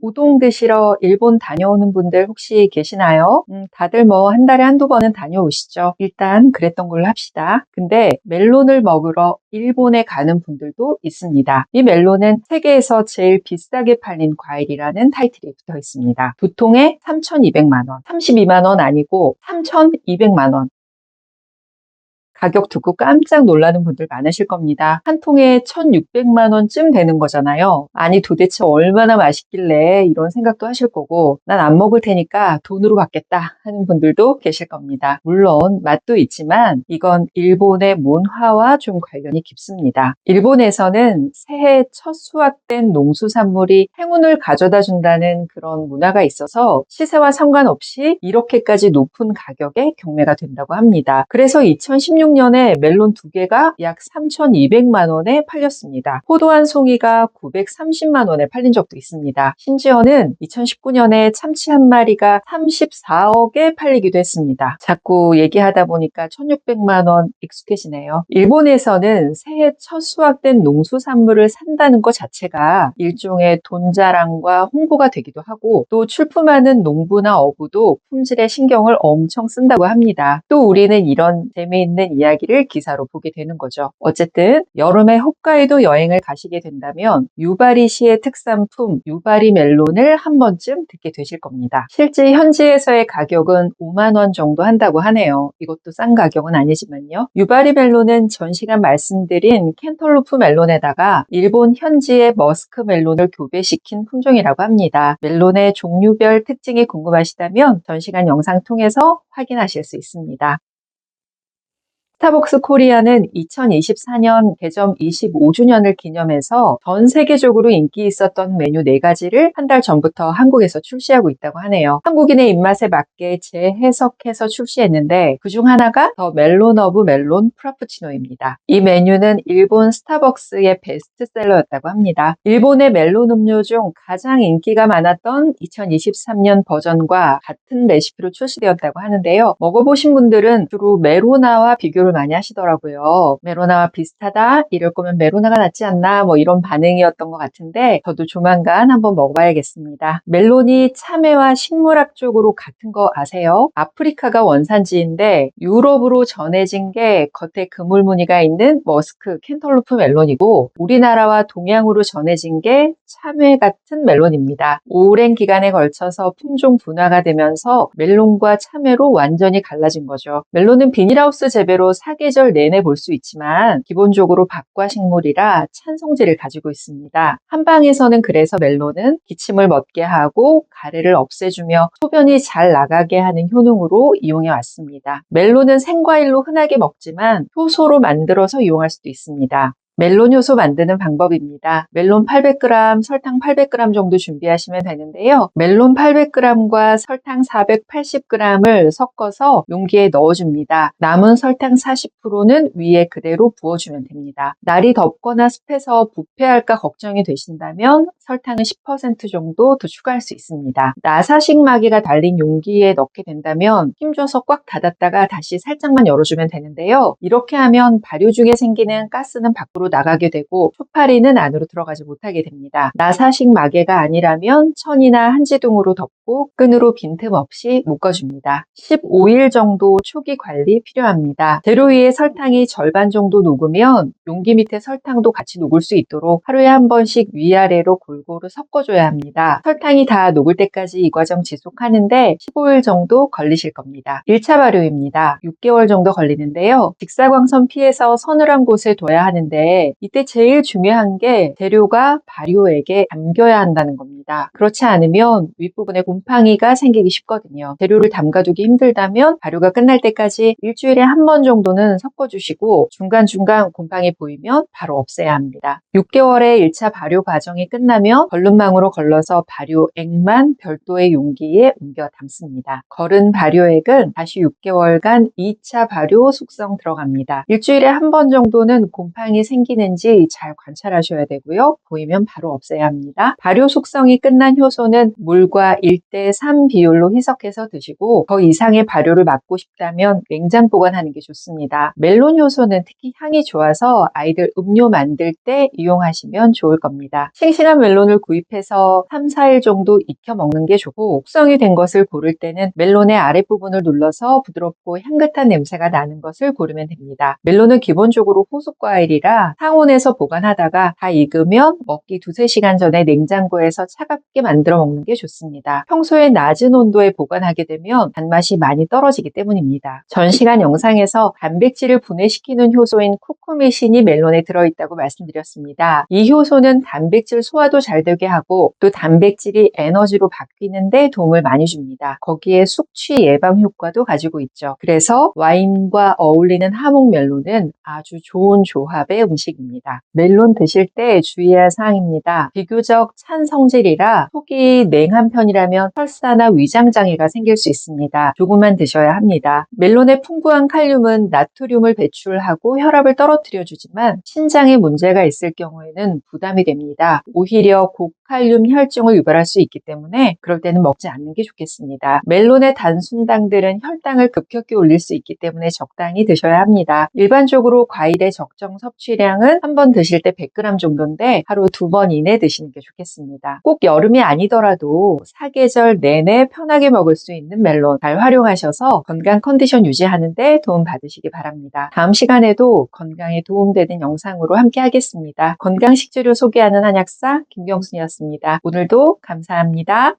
우동 드시러 일본 다녀오는 분들 혹시 계시나요? 음, 다들 뭐 한 달에 한두 번은 다녀오시죠. 일단 그랬던 걸로 합시다. 근데 멜론을 먹으러 일본에 가는 분들도 있습니다. 이 멜론은 세계에서 제일 비싸게 팔린 과일이라는 타이틀이 붙어 있습니다. 두 통에 3,200만원, 32만원 아니고 3,200만원. 가격 듣고 깜짝 놀라는 분들 많으실 겁니다. 한 통에 1,600만 원쯤 되는 거잖아요. 아니 도대체 얼마나 맛있길래 이런 생각도 하실 거고 난 안 먹을 테니까 돈으로 받겠다 하는 분들도 계실 겁니다. 물론 맛도 있지만 이건 일본의 문화와 좀 관련이 깊습니다. 일본에서는 새해 첫 수확된 농수산물이 행운을 가져다 준다는 그런 문화가 있어서 시세와 상관없이 이렇게까지 높은 가격에 경매가 된다고 합니다. 그래서 2016 2016년에 멜론 두 개가 약 3,200만 원에 팔렸습니다. 포도 한 송이가 930만 원에 팔린 적도 있습니다. 심지어는 2019년에 참치 한 마리가 34억에 팔리기도 했습니다. 자꾸 얘기하다 보니까 1,600만 원 익숙해지네요. 일본에서는 새해 첫 수확된 농수산물을 산다는 것 자체가 일종의 돈 자랑과 홍보가 되기도 하고 또 출품하는 농부나 어부도 품질에 신경을 엄청 쓴다고 합니다. 또 우리는 이런 재미있는 이야기를 기사로 보게 되는 거죠. 어쨌든 여름에 홋카이도 여행을 가시게 된다면 유바리시의 특산품 유바리 멜론을 한 번쯤 듣게 되실 겁니다. 실제 현지에서의 가격은 5만 원 정도 한다고 하네요. 이것도 싼 가격은 아니지만요. 유바리 멜론은 전 시간 말씀드린 캔털루프 멜론에다가 일본 현지의 머스크 멜론을 교배시킨 품종이라고 합니다. 멜론의 종류별 특징이 궁금하시다면 전 시간 영상 통해서 확인하실 수 있습니다. 스타벅스 코리아는 2024년 개점 25주년을 기념해서 전 세계적으로 인기 있었던 메뉴 4가지를 한 달 전부터 한국에서 출시하고 있다고 하네요. 한국인의 입맛에 맞게 재해석해서 출시했는데 그중 하나가 더 멜론 오브 멜론 프라푸치노입니다. 이 메뉴는 일본 스타벅스의 베스트셀러였다고 합니다. 일본의 멜론 음료 중 가장 인기가 많았던 2023년 버전과 같은 레시피로 출시되었다고 하는데요. 먹어보신 분들은 주로 메로나와 비교를 비교를 많이 하시더라고요. 메로나와 비슷하다? 이럴 거면 메로나가 낫지 않나? 뭐 이런 반응이었던 것 같은데 저도 조만간 한번 먹어봐야겠습니다. 멜론이 참외와 식물학 쪽으로 같은 거 아세요? 아프리카가 원산지인데 유럽으로 전해진 게 겉에 그물 무늬가 있는 머스크 캔털루프 멜론이고 우리나라와 동양으로 전해진 게 참외 같은 멜론입니다. 오랜 기간에 걸쳐서 품종 분화가 되면서 멜론과 참외로 완전히 갈라진 거죠. 멜론은 비닐하우스 재배로 사계절 내내 볼 수 있지만 기본적으로 밥과 식물이라 찬 성질을 가지고 있습니다. 한방에서는 그래서 멜론은 기침을 멎게 하고 가래를 없애주며 소변이 잘 나가게 하는 효능으로 이용해 왔습니다. 멜론은 생과일로 흔하게 먹지만 효소로 만들어서 이용할 수도 있습니다. 멜론 효소 만드는 방법입니다. 멜론 800g, 설탕 800g 정도 준비하시면 되는데요. 멜론 800g과 설탕 480g을 섞어서 용기에 넣어줍니다. 남은 설탕 40%는 위에 그대로 부어주면 됩니다. 날이 덥거나 습해서 부패할까 걱정이 되신다면 설탕은 10% 정도 더 추가할 수 있습니다. 나사식 마개가 달린 용기에 넣게 된다면 힘줘서 꽉 닫았다가 다시 살짝만 열어주면 되는데요. 이렇게 하면 발효 중에 생기는 가스는 밖으로 나가게 되고 초파리는 안으로 들어가지 못하게 됩니다. 나사식 마개가 아니라면 천이나 한지둥으로 덮고 끈으로 빈틈없이 묶어줍니다. 15일 정도 초기 관리 필요합니다. 재료 위에 설탕이 절반 정도 녹으면 용기 밑에 설탕도 같이 녹을 수 있도록 하루에 한 번씩 위아래로 골고루 섞어줘야 합니다. 설탕이 다 녹을 때까지 이 과정 지속하는데 15일 정도 걸리실 겁니다. 1차 발효입니다. 6개월 정도 걸리는데요. 직사광선 피해서 서늘한 곳에 둬야 하는데 이때 제일 중요한 게 재료가 발효액에 담겨야 한다는 겁니다. 그렇지 않으면 윗부분에 곰팡이가 생기기 쉽거든요. 재료를 담가두기 힘들다면 발효가 끝날 때까지 일주일에 한 번 정도는 섞어주시고 중간중간 곰팡이 보이면 바로 없애야 합니다. 6개월의 1차 발효 과정이 끝나면 걸름망으로 걸러서 발효액만 별도의 용기에 옮겨 담습니다. 걸은 발효액은 다시 6개월간 2차 발효 숙성 들어갑니다. 일주일에 한 번 정도는 곰팡이 생기 생기는지 잘 관찰하셔야 되고요. 보이면 바로 없애야 합니다. 발효 숙성이 끝난 효소는 물과 1대 3 비율로 희석해서 드시고 더 이상의 발효를 막고 싶다면 냉장 보관하는 게 좋습니다. 멜론 효소는 특히 향이 좋아서 아이들 음료 만들 때 이용하시면 좋을 겁니다. 싱싱한 멜론을 구입해서 3, 4일 정도 익혀 먹는 게 좋고 숙성이 된 것을 고를 때는 멜론의 아랫부분을 눌러서 부드럽고 향긋한 냄새가 나는 것을 고르면 됩니다. 멜론은 기본적으로 호숫과일이라 상온에서 보관하다가 다 익으면 먹기 두세 시간 전에 냉장고에서 차갑게 만들어 먹는 게 좋습니다. 평소에 낮은 온도에 보관하게 되면 단맛이 많이 떨어지기 때문입니다. 전 시간 영상에서 단백질을 분해시키는 효소인 쿠쿠미신이 멜론에 들어있다고 말씀드렸습니다. 이 효소는 단백질 소화도 잘 되게 하고 또 단백질이 에너지로 바뀌는데 도움을 많이 줍니다. 거기에 숙취 예방 효과도 가지고 있죠. 그래서 와인과 어울리는 하몽 멜론은 아주 좋은 조합의 음식 입니다. 멜론 드실 때 주의할 사항입니다. 비교적 찬 성질이라 속이 냉한 편이라면 설사나 위장 장애가 생길 수 있습니다. 조금만 드셔야 합니다. 멜론의 풍부한 칼륨은 나트륨을 배출하고 혈압을 떨어뜨려 주지만 신장에 문제가 있을 경우에는 부담이 됩니다. 오히려 고 칼륨 혈증을 유발할 수 있기 때문에 그럴 때는 먹지 않는 게 좋겠습니다. 멜론의 단순당들은 혈당을 급격히 올릴 수 있기 때문에 적당히 드셔야 합니다. 일반적으로 과일의 적정 섭취량은 한 번 드실 때 100g 정도인데 하루 두 번 이내 드시는 게 좋겠습니다. 꼭 여름이 아니더라도 사계절 내내 편하게 먹을 수 있는 멜론 잘 활용하셔서 건강 컨디션 유지하는데 도움 받으시기 바랍니다. 다음 시간에도 건강에 도움되는 영상으로 함께 하겠습니다. 건강 식재료 소개하는 한약사 김경순이었 습니다. 오늘도 감사합니다.